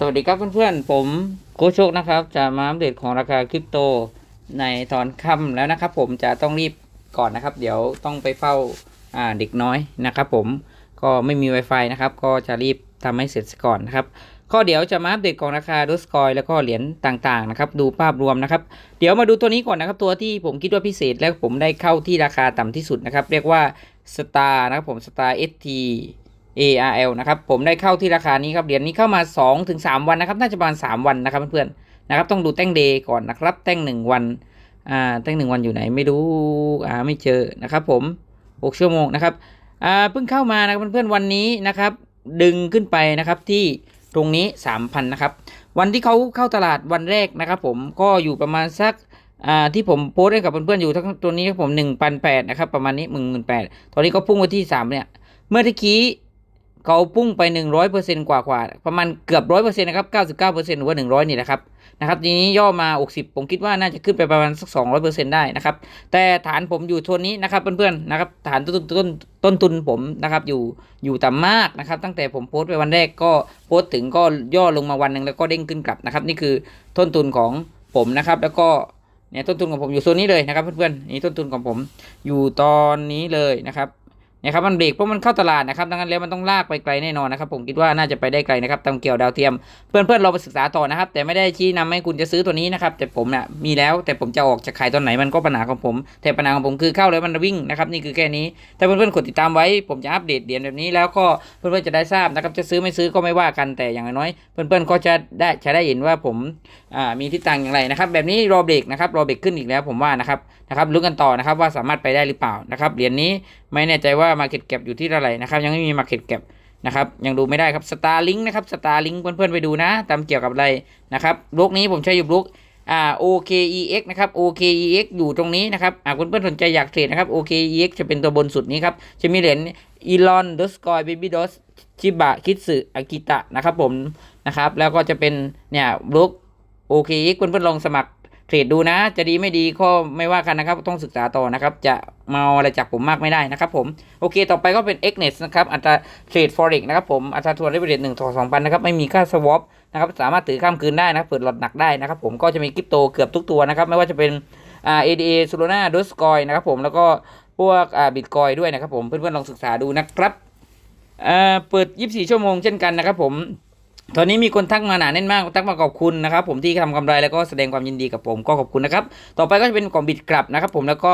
สวัสดีครับเพื่อนๆ ผมโกโชคนะครับ จะมาอัปเดตของราคาคริปโตในตอนค่ำแล้วนะครับ ผมจะต้องรีบก่อนนะครับ เดี๋ยวต้องไปเฝ้าอ่าเด็กน้อยนะครับ ผมก็ไม่มี Wi-Fi นะครับ ก็จะรีบทำให้เสร็จก่อนนะครับก็เดี๋ยวจะมาอัปเดตของราคาด o สคอยแล้วก็เหรียญต่างๆนะครับ ดูภาพรวมนะครับ เดี๋ยวมาดูตัวนี้ก่อนนะครับ ตัวที่ผมคิดว่าพิเศษและผมได้เข้าที่ราคาต่ำที่สุดนะครับ เรียกว่า Star นะครับผม Star ST ARL นะครับผมได้เข้าที่ราคานี้ครับเหรียญนี้เข้ามา2-3ถึง3วันนะครับน่าจะประมาณ 3 วันนะครับเพื่อนๆนะครับต้องดูแต้งเดย์ก่อนนะครับแต้ง 1 วันอ่าแต้ง 1 วันอยู่ไหนไม่รู้อ่าไม่เจอนะครับผม 6 ชั่วโมงนะครับอ่าเพิ่งเข้ามานะครับเพื่อนๆวันนี้นะครับดึงขึ้นไปนะครับที่ตรงนี้ 3,000นะครับวันที่เขาเข้าตลาดวันแรกนะครับผมก็อยู่ประมาณสักที่ผมโพสต์ให้กับเพื่อนๆอยู่ทั้งตัวนี้ครับผม1,800นะครับประมาณนี้ 18,000ตอนนี้ก็พุ่งไปที่3เนี่ยเมื่อตะกี้ เขาพุ่งไป 100%กว่ากว่าๆประมาณเกือบ 100%นะครับ 99%หรือว่า 100 นี่แหละครับนะครับทีนี้ย่อมา 60 ผมคิดว่าน่าจะขึ้นไปประมาณสัก 200%ได้นะครับ แต่ฐานผมอยู่โทนนี้นะครับเพื่อนๆนะครับฐานต้นต้นต้นทุนผมนะครับอยู่อยู่ต่ำมากนะครับ ตั้งแต่ผมโพสต์ไปวันแรกก็โพสต์ถึงก็ย่อลงมาวันหนึ่งแล้วก็เด้งขึ้นกลับนะครับ นี่คือต้นทุนของผมนะครับ แล้วก็เนี่ยต้นทุนของผมอยู่โซนนี้เลยนะครับ เพื่อนๆนี่ต้นทุนของผมอยู่ตอนนี้เลยนะครับ นี่ยครับมันเบรกเพราะมันเข้าตลาดนะครับดังนั้นแล้วมันต้องลากไปไกลแน่นอนนะครับผมคิดว่าน่าจะไปได้ไกลนะครับตามเกี่ยวดาวเทียม เพื่อนๆเราไปศึกษาต่อนะครับ แต่ไม่ได้ชี้นำให้คุณจะซื้อตัวนี้นะครับแต่ผมเนี่ยมีแล้วแต่ผมจะออกจะขายตอนไหนมันก็ปัญหาของผม แต่ปัญหาของผมคือเข้าแล้วมันวิ่งนะครับนี่คือแค่นี้ ถ้าเพื่อนๆกดติดตามไว้ ผมจะอัปเดตเหรียญแบบนี้แล้วก็เพื่อนๆจะได้ทราบนะครับจะซื้อไม่ซื้อก็ไม่ว่ากันแต่อย่างน้อยเพื่อนๆก็จะได้จะได้เห็นว่าผมอ่ามีทิศทางอย่างไรนะครับแบบนี้รอเบรกนะครับรอเบรกขึ้นอีกแล้วผมว่านะครับนะครับลุ้นกันต่อนะครับว่าสามารถไปได้หรือเปล่านะครับเหรียญนี้ไม่แน่ใจว่า Market Cap อยู่ที่เท่าไหร่นะครับ ยังไม่มี Market Cap นะครับ ยังดูไม่ได้ครับ Starlink นะครับ Starlink เพื่อนๆไปดูนะตามเกี่ยวกับอะไรนะครับบล็อกนี้ผมใช้อยู่บล็อกอ่า OKEX นะครับ OKEX อยู่ตรงนี้นะครับอ่าเพื่อนๆสนใจอยากเทรดนะครับ OKEX จะเป็นตัวบนสุดนี้ครับ จะมีเหรียญ Elon d o s c o i Baby Dos ชิบะคิดสึอากิตะนะครับผมนะครับ แล้วก็จะเป็นเนี่ยบล็อก OKEX เพื่อนๆลองสมัคร เทรดดูนะ จะดีไม่ดีก็ไม่ว่ากันนะครับ ต้องศึกษาต่อนะครับ จะเอาอะไรจากผมมากไม่ได้นะครับผม โอเค ต่อไปก็เป็น x n e t นะครับ อัตราเทรด forex นะครับผม อัตราทวนได้ประเด็นหนึ่งต่อสองพันนะครับ ไม่มีค่า swap นะครับ สามารถถือข้ามคืนได้นะ เปิดหลอดหนักได้นะครับผม ก็จะมีคริปโตเกือบทุกตัวนะครับ ไม่ว่าจะเป็นอ่า ADA Solana Dogecoin นะครับผม แล้วก็พวกอ่า Bitcoin ด้วยนะครับผม เพื่อนๆลองศึกษาดูนะครับอ่าเปิด 24 ชั่วโมงเช่นกันนะครับผม ตอนนี้มีคนทักมาหนาแน่นมากทักมาขอบคุณนะครับผมที่ทำกำไรแล้วก็แสดงความยินดีกับผมก็ขอบคุณนะครับต่อไปก็จะเป็นของบิตกลับนะครับ ผมแล้วก็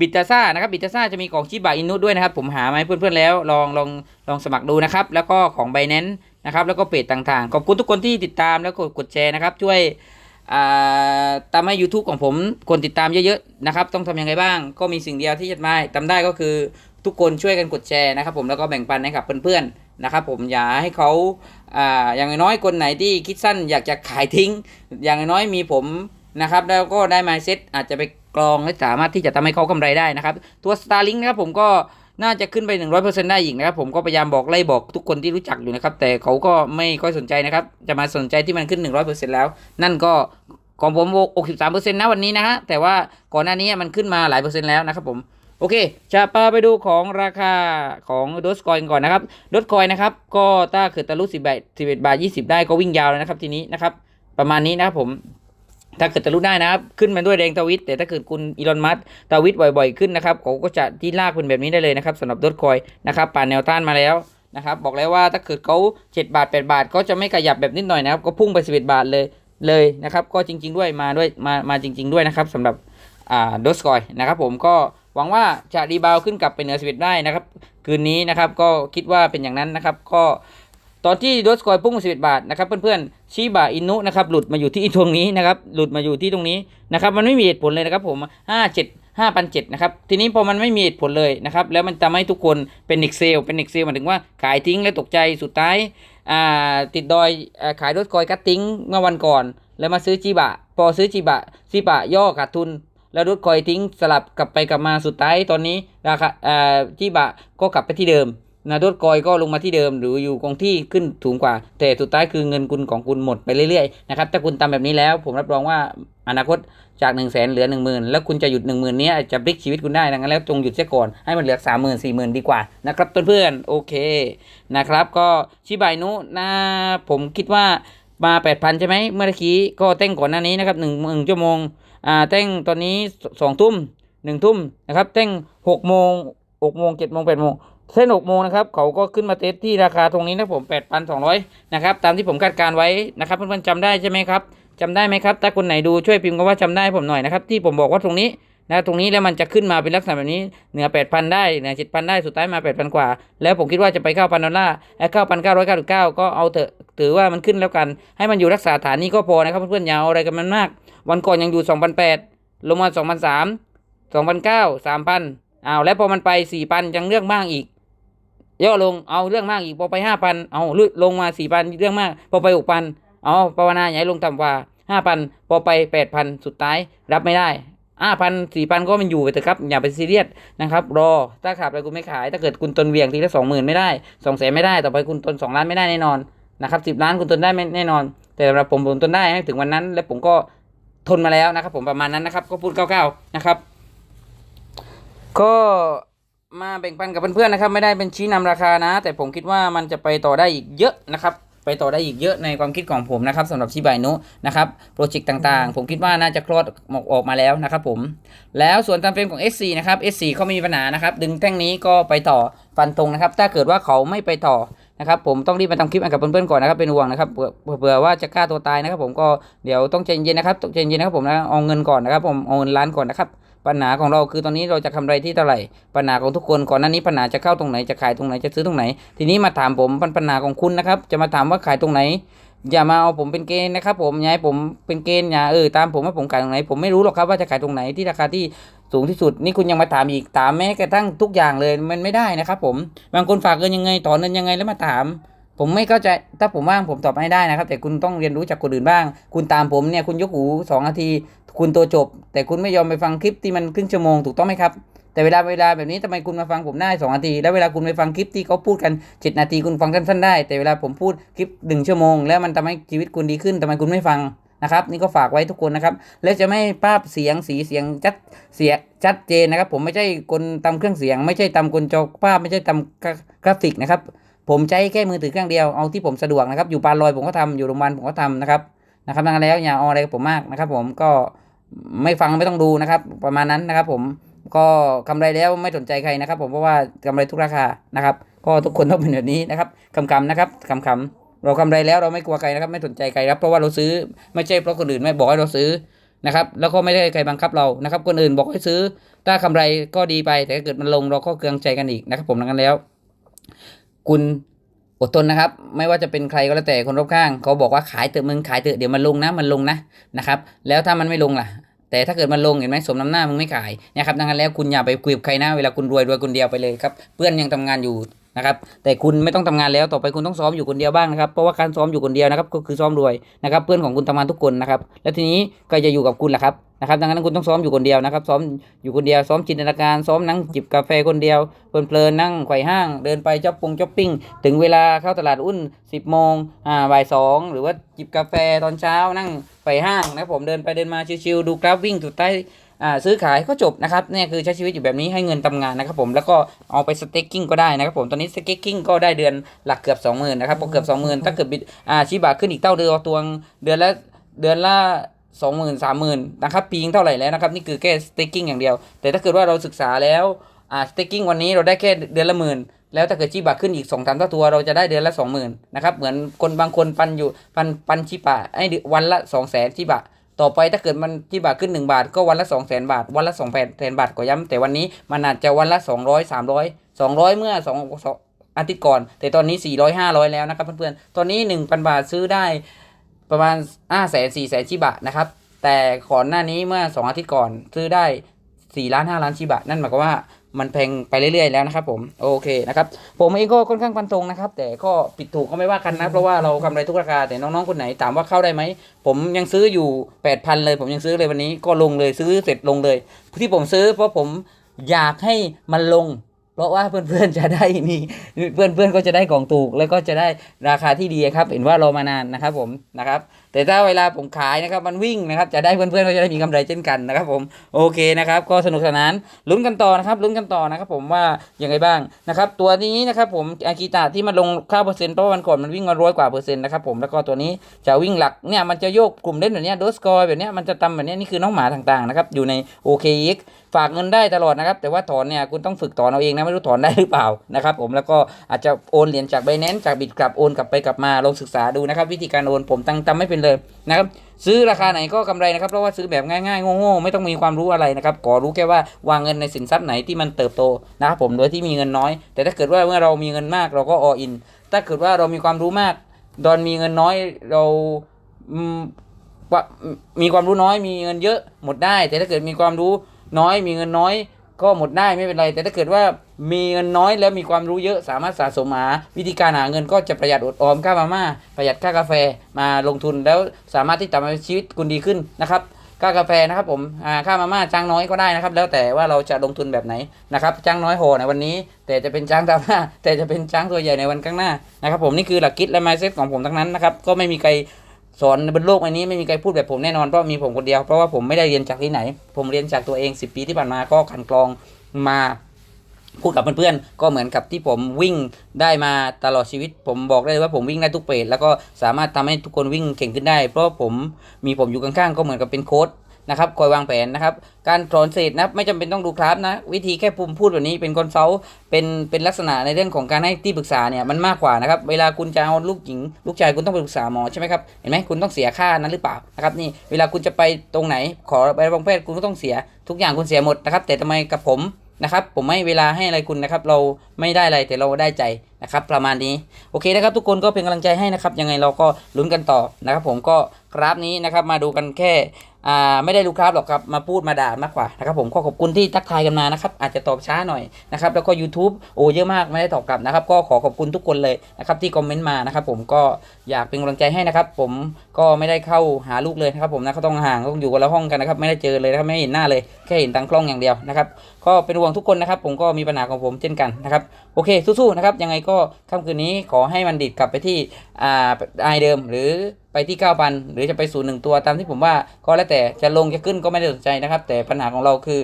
บิตาซ่านะครับบิตาซ่าจะมีของชิบะอินุด้วยนะครับ ผมหามาให้เพื่อนๆแล้วลองลองลองสมัครดูนะครับ แล้วก็ของไบแนนนะครับ แล้วก็เพจต่างๆ ขอบคุณทุกคนที่ติดตามแล้วก็กดแชร์นะครับ ช่วยตามให้ YouTube ของผมคนติดตามเยอะๆนะครับ ต้องทำยังไงบ้าง ก็มีสิ่งเดียวที่จะมาทำได้ก็คือทุกคนช่วยกันกดแชร์นะครับ ผมแล้วก็แบ่งปันให้กับเพื่อนๆ นะครับผมอย่าให้เขาอ่าอย่างน้อยคนไหนที่คิดสั้นอยากจะขายทิ้ง อย่างน้อยมีผมนะครับแล้วก็ได้มาเซ็ตอาจจะไปกรองและสามารถที่จะทำให้เขากำไรได้นะครับ ตัว Starlink นะครับผมก็น่าจะขึ้นไป 100%ได้อีกนะครับ ผมก็พยายามบอกไล่บอกทุกคนที่รู้จักอยู่นะครับ แต่เขาก็ไม่ค่อยสนใจนะครับ จะมาสนใจที่มันขึ้น 100%แล้ว นั่นก็ของผม63%นะวันนี้นะฮะแต่ว่าก่อนหน้านี้มันขึ้นมาหลายเปอร์เซ็นต์แล้วนะครับผม โอเค จะพาไปดูของราคาของด o สคอยก่อนนะครับด o สคอยนะครับ ก็ถ้าเกิดทะลุ10บาท11บาท20ได้ก็วิ่งยาวเลยนะครับทีนี้นะครับ ประมาณนี้นะครับผมถ้าเกิดทะลุได้นะครับ ขึ้นมาด้วยแดงทวิต แต่ถ้าเกิดคุณอีลอนมัสทวิตบ่อยๆขึ้นนะครับเขาก็จะที่ลากเป็นแบบนี้ได้เลยนะครับสำหรับด o สคอยนะครับผ่านแนวต้านมาแล้วนะครับ บอกแล้วว่าถ้าเกิดเขา7บาท 8 บาท ก็จะไม่ขยับแบบนิดหน่อยนะครับ ก็พุ่งไป 11 บาทเลยเลยนะครับ ก็จริง ๆ ด้วยมาด้วยมามาจริง ๆ ด้วยนะครับสำหรับอ่าดสกอยนะครับ ผมก็ หวังว่าจะรีบาวขึ้นกลับไปเหนือ11ได้นะครับ คืนนี้นะครับก็คิดว่าเป็นอย่างนั้นนะครับ ก็ตอนที่ดอสกอยพุ่ง11 บาทนะครับเพื่อนๆชิบะอินุนะครับหลุดมาอยู่ที่ตรงนี้นะครับหลุดมาอยู่ที่ตรงนี้นะครับมันไม่มีเหตุผลเลยนะครับผม 5 7 5 0 0นะครับทีนี้พอมันไม่มีเหตุผลเลยนะครับแล้วมันทำให้ทุกคนเป็นเอกเซลเป็นเอกเซลหมายถึงว่าขายทิ้งและตกใจสุดท้ายติดดอยอขายดสกอยกัดทิ้งเมื่อวันก่อน แล้วมาซื้อจิบะ พอซื้อจิบะจิบะย่อขาดทุน แล้วรุดคอยทิ้งสลับกลับไปกลับมาสุดท้ายตอนนี้ราคาอ่าจิบะก็กลับไปที่เดิมนะดดคอยก็ลงมาที่เดิมหรืออยู่คงที่ขึ้นสูงกว่า แต่สุดท้ายคือเงินคุณของคุณหมดไปเรื่อยๆนะครับถ้าคุณทำแบบนี้แล้ว ผมรับรองว่าอนาคตจาก1นึ่งแสนเหลือ 1 0,000 แล้วคุณจะหยุด 1 0,000เนี้ยจะพลิกชีวิตคุณได้ดังนั้นแล้วจงหยุดเสียก่อนให้มันเหลือ 3 0 0 0 0 4 0,000 ดีกว่านะครับเพื่อนๆโอเคนะครับก็ชิบายนุนะผมคิดว่ามาแปดพันใช่ไหมเมื่อกี้ก็เต้งก่อนหน้านี้นะครับหนึ่งหนึ่งชั่วโมง อ่าเต้งตอนนี้สองทุ่มหนึ่งทุ่มนะครับเต้งหกโมงหกโมงเจ็ดโมงแปดโมงเส้นหกโมงนะครับเขาก็ขึ้นมาเทสที่ราคาตรงนี้นะผมแปดพันสองร้อยนะครับ ตามที่ผมคาดการไว้นะครับเพื่อนๆจำได้ใช่ไหมครับจำได้ไหมครับ ถ้าคนไหนดูช่วยพิมพ์คำว่าจำได้ผมหน่อยนะครับ ที่ผมบอกว่าตรงนี้นะตรงนี้แล้วมันจะขึ้นมาเป็นลักษณะแบบนี้เหนือแปดพันได้เหนือเจ็ดพันได้สุดท้ายมาแปดพันกว่า แล้วผมคิดว่าจะไปเข้าพันดอลลาร์และเข้าพันเก้าร้อยเก้าสิบเก้าก็เอาเถอะ ถือว่ามันขึ้นแล้วกัน ให้มันอยู่รักษาฐานนี้ก็พอนะครับเพื่อนๆอย่าเอาอะไรกันมันมาก วันก่อนยังอยู่สองพันแปดลงมาสองพันสามสองพันเก้าสามพันอ้าวแล้วพอมันไปสี่พันยังเรื่องมากอีกย่อลงเอาเรื่องมากอีกพอไปห้าพันเอาลึกลงมาสี่พันเรื่องมาก พอไปหกพันเอาภาวนาอย่าให้ลงต่ำกว่าห้าพันพอไปแปดพันสุดท้ายรับไม่ได้ห้าพันสี่พันก็มันอยู่ไปเถอะครับ อย่าไปซีเรียสนะครับ รอ ถ้าขาดไปคุณไม่ขาย ถ้าเกิดคุณตนเวียงทีละสองหมื่นไม่ได้สองแสนไม่ได้ ต่อไปคุณตนสองล้านไม่ได้แน่นอน นะครับสิบล้านคุณตนได้ไม่แน่นอน แต่สำหรับผมผมตนได้ให้ถึงวันนั้น และผมก็ทนมาแล้วนะครับ ผมประมาณนั้นนะครับ ก็พูดคร่าๆนะครับ ก็มาแบ่งปันกับเพื่อนๆนะครับ ไม่ได้เป็นชี้นำราคานะ แต่ผมคิดว่ามันจะไปต่อได้อีกเยอะนะครับ ไปต่อได้อีกเยอะในความคิดของผมนะครับสำหรับชิบายนุนะครับโปรเจกต์ต่างๆ ผมคิดว่าน่าจะคลอดออกมาแล้วนะครับผมแล้วส่วนตามเฟรมของ S4 นะครับ S4 เขามีปัญหานะครับ ดึงแท่งนี้ก็ไปต่อฟันตรงนะครับ ถ้าเกิดว่าเขาไม่ไปต่อ นะครับผมต้องรีบมาทำคลิปให้กับเพื่อนๆก่อนนะครับเป็นห่วงนะครับเผื่อว่าจะฆ่าตัวตายนะครับ ผมก็เดี๋ยวต้องใจเย็นนะครับต้องใจเย็นนะครับผมนะเอาเงินก่อนนะครับ ผมเอาเงินล้านก่อนนะครับปัญหาของเราคือตอนนี้เราจะทำไรที่เท่าไหร่ปัญหาของทุกคนก่อนหน้านี้ปัญหาจะเข้าตรงไหนจะขายตรงไหนจะซื้อตรงไหน ทีนี้มาถามผมปัญหาของคุณนะครับ จะมาถามว่าขายตรงไหน อย่ามาเอาผมเป็นเกณฑ์นะครับ ผมอย่าให้ผมเป็นเกณฑ์อย่าเออตามผมว่าผมขายตรงไหน ผมไม่รู้หรอกครับว่าจะขายตรงไหนที่ราคาที่ สูงที่สุดนี่คุณยังมาถามอีกถามแม้กระทั่งทุกอย่างเลยมันไม่ได้นะครับ ผมบางคนฝากเงินยังไงต่อเงินยังไงแล้วมาถาม ผมไม่เข้าใจถ้าผมว่างผมตอบให้ได้นะครับ แต่คุณต้องเรียนรู้จากคนอื่นบ้าง คุณตามผมเนี่ยคุณยกหูสองนาที คุณตัวจบ แต่คุณไม่ยอมไปฟังคลิปที่มันครึ่งชั่วโมงถูกต้องไหมครับแต่เวลาเวลาแบบนี้ทำไมคุณมาฟังผมได้สองนาที แล้วเวลาคุณไปฟังคลิปที่เขาพูดกันเจ็ดนาทีคุณฟังสั้นๆได้ แต่เวลาผมพูดคลิปหนึ่งชั่วโมง แล้วมันทำให้ชีวิตคุณดีขึ้นทำไมคุณไม่ฟัง นะครับนี่ก็ฝากไว้ทุกคนนะครับ และจะไม่ภาพเสียงสีเสียงชัดเสียชัดเจนนะครับ ผมไม่ใช่คนตำเครื่องเสียง ไม่ใช่ตำกลจอภาพไม่ใช่ตำกรากราฟิกนะครับ ผมใช้แค่มือถือเครื่องเดียวเอาที่ผมสะดวกนะครับ อยู่ปานลอยผมก็ทำอยู่โรงพยาบาลผมก็ทำนะครับนะครับดังนั้นแล้วอย่าเอาอะไรกับผมมากนะครับ ผมก็ไม่ฟังไม่ต้องดูนะครับ ประมาณนั้นนะครับ ผมก็กำไรแล้วไม่สนใจใครนะครับ ผมเพราะว่ากำไรทุกราคานะครับ ก็ทุกคนต้องเป็นแบบนี้นะครับคำๆนะครับคำๆ เรากำไรแล้วเราไม่กลัวใครนะครับ ไม่สนใจใครครับเพราะว่าเราซื้อไม่ใช่เพราะคนอื่นไม่บอกให้เราซื้อนะครับ แล้วก็ไม่ได้ใครบังคับเรานะครับ คนอื่นบอกให้ซื้อ ถ้ากำไรก็ดีไปแต่ถ้าเกิดมันลงเราก็เคืองใจกันอีกนะครับ ผมดังนั้นแล้ว คุณอดทนนะครับ ไม่ว่าจะเป็นใครก็แล้วแต่คนรอบข้าง เขาบอกว่าขายเถอะมึงขายเถอะเดี๋ยวมันลงนะมันลงนะนะครับ แล้วถ้ามันไม่ลงล่ะแต่ถ้าเกิดมันลงเห็นไหมสมน้ำหน้ามึงไม่ขายนะครับดังนั้นแล้วคุณอย่าไปคุยกับใครนะเวลาคุณรวยรวยคนเดียวไปเลยครับ เพื่อนยังทำงานอยู่ นะครับแต่คุณไม่ต้องทำงานแล้วต่อไปคุณต้องซ้อมอยู่คนเดียวบ้างนะครับเพราะว่าการซ้อมอยู่คนเดียวนะครับก็คือซ้อมรวยนะครับเพื่อนของคุณทำงานทุกคนนะครับแล้วทีนี้ใครจะอยู่กับคุณล่ะครับนะครับดังนั้นคุณต้องซ้อมอยู่คนเดียวนะครับซ้อมอยู่คนเดียวซ้อมจินตนาการซ้อมนั่งจิบกาแฟคนเดียวเพลินๆนั่งไขว่ห้าง เดินไปช้อปปงช้อปปิ้ง ถึงเวลาเข้าตลาดอุ้น 10โมงอ่าบ่ายสองหรือว่าจิบกาแฟตอนเช้านั่งไปห้างนะผมเดินไปเดินมาชิวๆดูกราฟวิ่งสุดท้าย ซื้อขายก็จบนะครับเนี่ยคือใช้ชีวิตอยู่แบบนี้ให้เงินทำงานนะครับผมแล้วก็เอาไปสเต็กกิ้งก็ได้นะครับผมตอนนี้สเต็กกิ้งก็ได้เดือนหลักเกือบ20,000นะครับพอเกือบ20,000ถ้าเกิดบิดอ่าชิบะขึ้นอีกเท่าเดือนตัวเดือนละเดือนละสองหมื่นสามหมื่นนะครับปีงเท่าไหร่แล้วนะครับนี่คือแค่สเต็กกิ้งอย่างเดียว แต่ถ้าเกิดว่าเราศึกษาแล้วอ่าสเต็กกิ้งวันนี้เราได้แค่เดือนละหมื่นแล้วถ้าเกิดชิบะขึ้นอีกสองสามเท่าตัวเราจะได้เดือนละสองหมื่นนะครับเหมือนคนบางคนปันอยู่ปันปันชิบะไอ้วันละสองแสนชิบะ ต่อไปถ้าเกิดมันที่บาทขึ้น 1 บาทก็วันละ 2 0 0แสนบาท วันละ2 0 0แสนบาทก็ย้ำแต่วันนี้มันอาจจะวันละ 200 300 200 เมื่อ2 2อาทิตย์ก่อน แต่ตอนนี้ 400 500 แล้วนะครับเพื่อนๆตอนนี้ 1,000 บาทซื้อได้ประมาณ5แสน4แสนชิบะนะครับแต่ก่อนหน้านี้เมื่อ 2 อาทิตย์ก่อนซื้อได้4ล้าน5ล้านชิบะนั่นหมายความว่า มันแพงไปเรื่อยๆแล้วนะครับผมโอเคนะครับผมเองก็ค่อนข้างฟันธงนะครับ แต่ก็ผิดถูกก็ไม่ว่ากันนะเพราะว่าเรากำไรทุกราคาแต่น้องๆคนไหนถามว่าเข้าได้ไหมผมยังซื้ออยู่แปดพันเลย ผมยังซื้อเลยวันนี้ก็ลงเลยซื้อเสร็จลงเลย ที่ผมซื้อเพราะผมอยากให้มันลง เพราะว่าเพื่อนๆจะได้มีเพื่อนๆก็จะได้ของถูกแล้วก็จะได้ราคาที่ดีครับ เห็นว่ารอมานานนะครับผมนะครับแต่ถ้าเวลาผมขายนะครับมันวิ่งนะครับจะได้เพื่อนๆก็จะได้มีกำไรเช่นกันนะครับผมโอเคนะครับก็สนุกสนานลุ้นกันต่อนะครับลุ้นกันต่อนะครับผมว่ายังไงบ้างนะครับตัวนี้นะครับผมอากิตะที่มันลงค่าเปอร์เซ็นต์เพราะว่าวันก่อนมันวิ่งมาร้อยกว่าเปอร์เซ็นต์นะครับผมแล้วก็ตัวนี้จะวิ่งหลักเนี่ยมันจะโยกกลุ่มเล่นแบบนี้โดสกอร์แบบนี้มันจะตำแบบนี้นี่คือน้องหมาต่างๆนะครับอยู่ใน OKX ฝากเงินได้ตลอดนะครับ แต่ว่าถอนเนี่ยคุณต้องฝึกถอนเอาเองนะ ไม่รู้ถอนได้หรือเปล่านะครับผมแล้วก็อาจจะโอนเหรียญจากไบแนนจากบิตกลับโอนกลับไปกลับมาลองศึกษาดูนะครับ วิธีการโอนผมตั้งจำไม่เป็นเลยนะครับซื้อราคาไหนก็กำไรนะครับเพราะว่าซื้อแบบง่ายๆโง่ๆไม่ต้องมีความรู้อะไรนะครับขอรู้แค่ว่าวางเงินในสินทรัพย์ไหนที่มันเติบโตนะครับผมโดยที่มีเงินน้อย แต่ถ้าเกิดว่าเมื่อเรามีเงินมากเราก็ all in ถ้าเกิดว่าเรามีความรู้มากดอนมีเงินน้อยเราอืมว่ามีความรู้น้อยมีเงินเยอะหมดได้ แต่ถ้าเกิดมีความรู้น้อยมีเงินน้อย ก็หมดได้ไม่เป็นไร แต่ถ้าเกิดว่ามีเงินน้อยแล้วมีความรู้เยอะสามารถสะสมหาวิธีการหาเงินก็จะประหยัดอดออมค่ามาม่าประหยัดค่ากาแฟมาลงทุนแล้วสามารถที่จะทำให้ชีวิตคุณดีขึ้นนะครับค่ากาแฟนะครับผมค่ามาม่าจ้างน้อยก็ได้นะครับ แล้วแต่ว่าเราจะลงทุนแบบไหนนะครับจ้างน้อยโหในวันนี้ แต่จะเป็นจ้างตามหน้าแต่จะเป็นจ้างตัวใหญ่ในวันข้างหน้านะครับผมนี่คือหลักคิดและ mindset ของผมทั้งนั้นนะครับก็ไม่มีใคร สอนบนโลกใบนี้ไม่มีใครพูดแบบผมแน่นอนเพราะมีผมคนเดียวเพราะว่าผมไม่ได้เรียนจากที่ไหน ผมเรียนจากตัวเอง 10 ปีที่ผ่านมาก็ขันกรองมาพูดกับเพื่อนๆ ก็เหมือนกับที่ผมวิ่งได้มาตลอดชีวิต ผมบอกได้เลยว่าผมวิ่งได้ทุกเปรตแล้วก็สามารถทำให้ทุกคนวิ่งเก่งขึ้นได้ เพราะผมมีผมอยู่ข้างๆ ก็เหมือนกับเป็นโค้ด นะครับคอยวางแผนนะครับ การสอนเศษนะครับไม่จำเป็นต้องดูคลาสนะ วิธีแค่ภูมิพูดแบบนี้เป็นคอนเซัลเป็นเป็นลักษณะในเรื่องของการให้ที่ปรึกษาเนี่ยมันมากกว่านะครับ เวลาคุณจะเอาลูกหญิง ลูกชายคุณต้องไปปรึกษาหมอใช่ไหมครับเห็นไหมคุณต้องเสียค่านั้นหรือเปล่านะครับนี่เวลาคุณจะไปตรงไหน ขอใบรับรองแพทย์คุณก็ต้องเสีย ทุกอย่างคุณเสียหมดนะครับ แต่ทำไมกับผมนะครับผมให้เวลาให้อะไรคุณนะครับ เราไม่ได้อะไรแต่เราได้ใจ นะครับประมาณนี้โอเคนะครับทุกคนก็เป็นกำลังใจให้นะครับยังไงเราก็ลุ้นกันต่อนะครับผมก็กราฟนี้นะครับมาดูกันแค่อ่าไม่ได้รู้ครับหรอกครับมาพูดมาด่ามากกว่านะครับผมก็ขอบคุณที่ทักทายกันมานะครับอาจจะตอบช้าหน่อยนะครับแล้วก็ YouTube โอ้เยอะมากไม่ได้ตอบกลับนะครับก็ขอขอบคุณทุกคนเลยนะครับที่คอมเมนต์มานะครับผมก็อยากเป็นกำลังใจให้นะครับผมก็ไม่ได้เข้าหาลูกเลยนะครับผมนะเขาต้องห่างต้องอยู่กันละห้องกันนะครับไม่ได้เจอเลยนะครับไม่เห็นหน้าเลยแค่เห็นทางกล้องอย่างเดียวนะครับก็เป็นห่วงทุกคนนะครับผมก็มีปัญหาของผมเช่นกันนะครับโอเคสู้ๆนะครับยังไงก็ก็ค่ำคืนนี้ขอให้มันดิดกลับไปที่อ่าไอเดิมหรือไปที่ 9,000 หรือจะไปสู่หนึ่งตัวตามที่ผมว่าก็แล้วแต่จะลงจะขึ้นก็ไม่ได้สนใจนะครับ แต่ปัญหาของเราคือ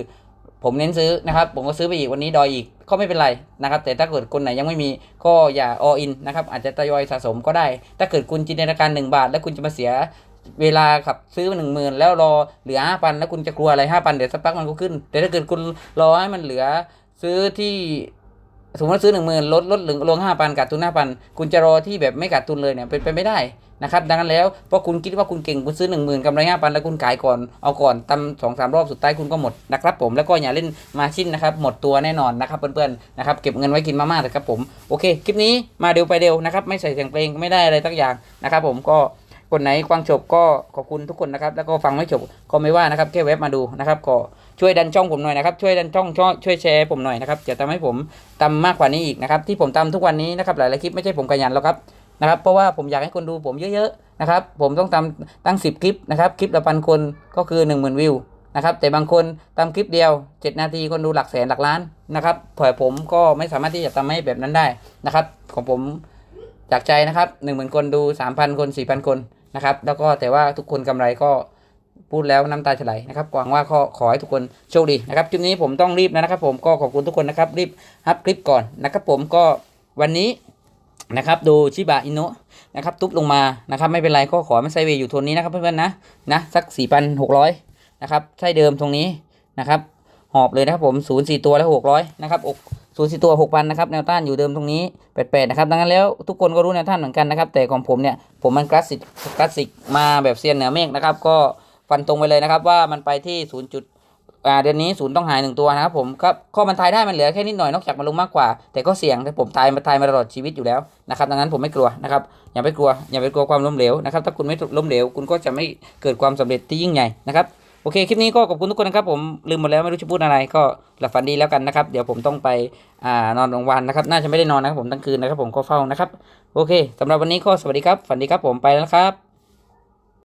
ผมเน้นซื้อนะครับ ผมก็ซื้อไปอีกวันนี้ดอยอีกก็ไม่เป็นไรนะครับ แต่ถ้าเกิดคนไหนยังไม่มีก็อย่า all in นะครับ อาจจะทยอยสะสมก็ได้ ถ้าเกิดคุณจินตนาการ 1 บาท แล้วคุณจะมาเสียเวลาขับซื้อหนึ่งหมื่นแล้วรอเหลือห้าพันแล้วคุณจะกลัวอะไรห้าพันเดี๋ยวสักพักมันก็ขึ้น แต่ถ้าเกิดคุณรอให้มันเหลือซื้อที่ สมมติว่าซื้อหนึ่งหมื่นลดลดหลือลงห้าพันขาดทุนห้าพันคุณจะรอที่แบบไม่ขาดทุนเลยเนี่ยเป็นไปไม่ได้นะครับดังนั้นแล้วเพราะคุณคิดว่าคุณเก่งคุณซื้อหนึ่งหมื่นกำไรห้าพันแล้วคุณขายก่อนเอาก่อนตำสองสามรอบสุดท้ายคุณก็หมดนะครับผมแล้วก็อย่าเล่นมาชินนะครับหมดตัวแน่นอนนะครับเพื่อนๆนะครับเก็บเงินไว้กินมาม่าเลยครับผมโอเคคลิปนี้มาเร็วไปเร็วนะครับไม่ใส่เสียงเพลงไม่ได้อะไรสักอย่างนะครับผมก็คนไหนฟังจบก็ขอบคุณทุกคนนะครับแล้วก็ฟังไม่จบก็ไม่ว่านะครับแค่เว็บมาดูนะครับก็ ช่วยดันช่องผมหน่อยนะครับช่วยดันช่องช่วยช่วยแชร์ผมหน่อยนะครับจะทำให้ผมทำมากกว่านี้อีกนะครับที่ผมทำทุกวันนี้นะครับหลายๆคลิปไม่ใช่ผมขยันหรอกครับนะครับเพราะว่าผมอยากให้คนดูผมเยอะๆนะครับผมต้องทำตั้ง 10 คลิปนะครับคลิปละพันคนก็คือ 1 0,000 วิวนะครับแต่บางคนทำคลิปเดียว 7 นาทีคนดูหลักแสนหลักล้านนะครับเผื่อผมก็ไม่สามารถที่จะทำให้แบบนั้นได้นะครับของผมจากใจนะครับ1 0,000 คนดู 3,000 คน 4,000 คนนะครับแล้วก็แต่ว่าทุกคนกำไรก็ พูดแล้วน้ำตาจะไหลนะครับหวังว่าขอขอให้ทุกคนโชคดีนะครับคลิปนี้ผมต้องรีบนะครับ ผมก็ขอบคุณทุกคนนะครับรีบฮับคลิปก่อนนะครับ ผมก็วันนี้นะครับดูชิบะอินุนะครับทุบลงมานะครับไม่เป็นไรก็ขอไม่ไซเวย์อยู่โทนนี้นะครับเพื่อนๆนะนะสัก 4,600นะครับไส้เดิมตรงนี้นะครับหอบเลยนะครับผม0 4ตัวแล้ว600นะครับอกศูนย์สี่ตัว6,000นนะครับแนวต้านอยู่เดิมตรงนี้88นะครับดังนั้นแล้วทุกคนก็รู้แนวต้านเหมือนกันนะครับแต่ของผมเนี่ยผมมันคลาสสิกคลาสสิกมาแบบเซียนเหนือเมฆนะครับก็ ฟันตรงไปเลยนะครับ ว่ามันไปที่ศูนย์จุดอ่าเดือนนี้ศูนย์ต้องหายหนึ่งตัวนะครับผมครับข้อมันทายได้มันเหลือแค่นิดหน่อยนอกจากมันลงมากกว่า แต่ก็เสี่ยงแต่ผมทายมาทายมาตลอดชีวิตอยู่แล้วนะครับดังนั้นผมไม่กลัวนะครับอย่าไปกลัวอย่าไปกลัวความล้มเหลวนะครับถ้าคุณไม่ล้มเหลวคุณก็จะไม่เกิดความสำเร็จที่ยิ่งใหญ่นะครับโอเคคลิปนี้ก็ขอบคุณทุกคนนะครับผมลืมหมดแล้วไม่รู้จะพูดอะไร ก็หลับฝันดีแล้วกันนะครับเดี๋ยวผมต้องไปอ่านอนกลางวันนะครับน่าจะไม่ได้นอนนะครับผมทั้งคืนนะครับผมก็เฝ้านะครับโอเคสำหรับวันนี้ก็สวัสดีครับฝันดีครับผมไปแล้วครับ